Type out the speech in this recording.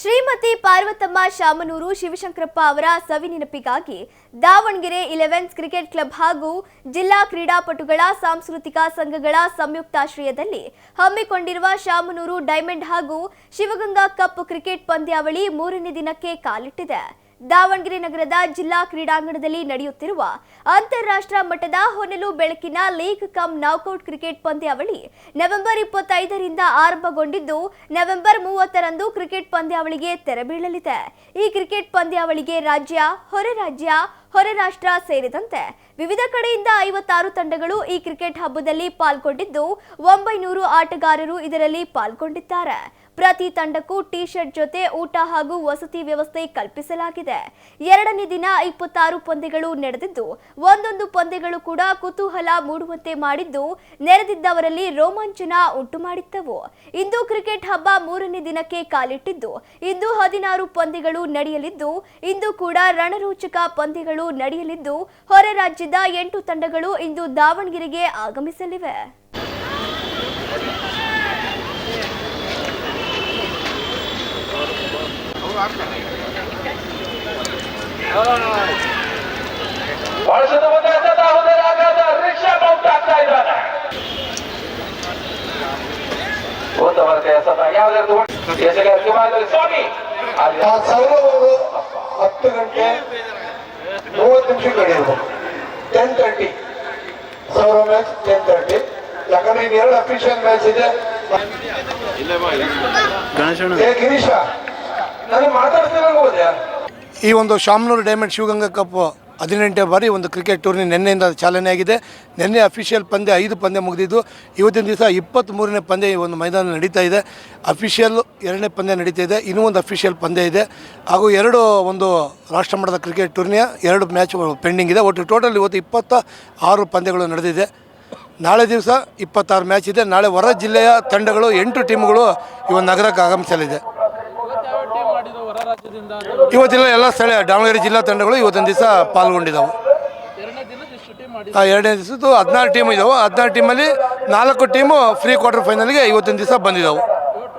ಶ್ರೀಮತಿ ಪಾರ್ವತಮ್ಮ ಶಾಮನೂರು ಶಿವಶಂಕರಪ್ಪ ಅವರ ಸವಿ ನೆನಪಿಗಾಗಿ Davanagere elevens cricket club ಹಾಗೂ ಜಿಲ್ಲಾ ಕ್ರೀಡಾಪಟುಗಳ ಸಾಂಸ್ಕೃತಿಕ ಸಂಘಗಳ ಸಂಯುಕ್ತಾಶ್ರಯದಲ್ಲಿ ಹಮ್ಮಿಕೊಂಡಿರುವ ಶಾಮನೂರು ಡೈಮಂಡ್ ಹಾಗೂ ಶಿವಗಂಗಾ ಕಪ್ ಕ್ರಿಕೆಟ್ ಪಂದ್ಯಾವಳಿ ಮೂರನೇ ದಿನಕ್ಕೆ ಕಾಲಿಟ್ಟಿದೆ. ದಾವಣಗೆರೆ ನಗರದ ಜಿಲ್ಲಾ ಕ್ರೀಡಾಂಗಣದಲ್ಲಿ ನಡೆಯುತ್ತಿರುವ ಅಂತಾರಾಷ್ಟ್ರ ಮಟ್ಟದ ಹೊನಲು ಬೆಳಕಿನ ಲೀಗ್ ಕಮ್ ನಾಕೌಟ್ ಕ್ರಿಕೆಟ್ ಪಂದ್ಯಾವಳಿ ನವೆಂಬರ್ ಇಪ್ಪತ್ತೈದರಿಂದ ಆರಂಭಗೊಂಡಿದ್ದು, ನವೆಂಬರ್ ಮೂವತ್ತರಂದು ಕ್ರಿಕೆಟ್ ಪಂದ್ಯಾವಳಿಗೆ ತೆರೆ ಬೀಳಲಿದೆ. ಈ ಕ್ರಿಕೆಟ್ ಪಂದ್ಯಾವಳಿಗೆ ರಾಜ್ಯ, ಹೊರ ರಾಜ್ಯ, ಹೊರ ರಾಷ್ಟ್ರ ಸೇರಿದಂತೆ ವಿವಿಧ ಕಡೆಯಿಂದ ಐವತ್ತಾರು ತಂಡಗಳು ಈ ಕ್ರಿಕೆಟ್ ಹಬ್ಬದಲ್ಲಿ ಪಾಲ್ಗೊಂಡಿದ್ದು, ಒಂಬೈನೂರು ಆಟಗಾರರು ಇದರಲ್ಲಿ ಪಾಲ್ಗೊಂಡಿದ್ದಾರೆ. ಪ್ರತಿ ತಂಡಕ್ಕೂ ಟಿ ಶರ್ಟ್ ಜೊತೆ ಊಟ ಹಾಗೂ ವಸತಿ ವ್ಯವಸ್ಥೆ ಕಲ್ಪಿಸಲಾಗಿದೆ. ಎರಡನೇ ದಿನ ಇಪ್ಪತ್ತಾರು ಪಂದ್ಯಗಳು ನಡೆದಿದ್ದು, ಒಂದೊಂದು ಪಂದ್ಯಗಳು ಕೂಡ ಕುತೂಹಲ ಮೂಡುವಂತೆ ಮಾಡಿದ್ದು, ನೆರೆದಿದ್ದವರಲ್ಲಿ ರೋಮಾಂಚನ ಉಂಟು ಮಾಡಿದ್ದವು. ಇಂದು ಕ್ರಿಕೆಟ್ ಹಬ್ಬ ಮೂರನೇ ದಿನಕ್ಕೆ ಕಾಲಿಟ್ಟಿದ್ದು, ಇಂದು ಹದಿನಾರು ಪಂದ್ಯಗಳು ನಡೆಯಲಿದ್ದು, ಇಂದು ಕೂಡ ರಣರೋಚಕ ಪಂದ್ಯಗಳು ನಡೆಯಲಿದ್ದು, ಹೊರ ರಾಜ್ಯದ ಎಂಟು ತಂಡಗಳು ಇಂದು ದಾವಣಗೆರೆಗೆ ಆಗಮಿಸಲಿವೆ. ಬಳಸದ ಮುಂದೆ ಎಸೆತ ಹುದರಾಗದ ರಿಕ್ಷಾ ಬೌಟ್ ಆಗ್ತಾ ಇದ್ದಾನೆ ಎಸೆಗಾರ ಶಿವಾಜಿ ಸ್ವಾಮಿ ಆ ಹತ್ತು ಗಂಟೆ ಮೂವತ್ತು ನಿಮಿಷ ನಡೆಯಬಹುದು ಟೆನ್ ತರ್ಟಿ ಸೌರ ಮ್ಯಾಚ್ ಟೆನ್ ತರ್ಟಿ ಯಾಕಂದ್ರೆ ಇನ್ನು ಎರಡು ಅಫಿಷಿಯಲ್ ಮ್ಯಾಚ್ ಇದೆ ಏ ಈ ಒಂದು ಶಾಮನೂರು ಡೈಮಂಡ್ ಶಿವಗಂಗಾ ಕಪ್ ಹದಿನೆಂಟನೇ ಬಾರಿ ಒಂದು ಕ್ರಿಕೆಟ್ ಟೂರ್ನಿ ನಿನ್ನೆಯಿಂದ ಚಾಲನೆ ಆಗಿದೆ. ನಿನ್ನೆ ಅಫಿಷಿಯಲ್ ಪಂದ್ಯ ಐದು ಪಂದ್ಯ ಮುಗಿದಿದ್ದು, ಇವತ್ತಿನ ದಿವಸ ಇಪ್ಪತ್ತ್ಮೂರನೇ ಪಂದ್ಯ ಈ ಒಂದು ಮೈದಾನ ನಡೀತಾ ಇದೆ. ಅಫಿಷಿಯಲ್ ಎರಡನೇ ಪಂದ್ಯ ನಡೀತಾ ಇದೆ, ಇನ್ನೂ ಒಂದು ಅಫಿಷಿಯಲ್ ಪಂದ್ಯ ಇದೆ. ಹಾಗೂ ಎರಡು ಒಂದು ರಾಷ್ಟ್ರಮಟ್ಟದ ಕ್ರಿಕೆಟ್ ಟೂರ್ನಿಯ ಎರಡು ಮ್ಯಾಚ್ ಪೆಂಡಿಂಗ್ ಇದೆ. ಒಟ್ಟು ಟೋಟಲ್ ಇವತ್ತು ಇಪ್ಪತ್ತ ಆರು ಪಂದ್ಯಗಳು ನಡೆದಿದೆ. ನಾಳೆ ದಿವಸ ಇಪ್ಪತ್ತಾರು ಮ್ಯಾಚ್ ಇದೆ. ನಾಳೆ ಹೊರ ಜಿಲ್ಲೆಯ ತಂಡಗಳು, ಎಂಟು ಟೀಮ್ಗಳು ಈ ಒಂದು ನಗರಕ್ಕೆ ಆಗಮಿಸಲಿದೆ. ಇವತ್ತಿನ ಎಲ್ಲ ಸ್ಥಳೀಯ ದಾವಣಗೆರೆ ಜಿಲ್ಲಾ ತಂಡಗಳು ಇವತ್ತೊಂದು ದಿವಸ ಪಾಲ್ಗೊಂಡಿದ್ದಾವೆ. ಎರಡನೇ ದಿವಸದ್ದು ಹದಿನಾರು ಟೀಮ್ ಇದ್ದಾವೆ. ಹದಿನಾರು ಟೀಮಲ್ಲಿ ನಾಲ್ಕು ಟೀಮು ಫ್ರೀ ಕ್ವಾರ್ಟರ್ ಫೈನಲ್ಗೆ ಇವತ್ತಿನ ದಿವಸ ಬಂದಿದ್ದಾವೆ.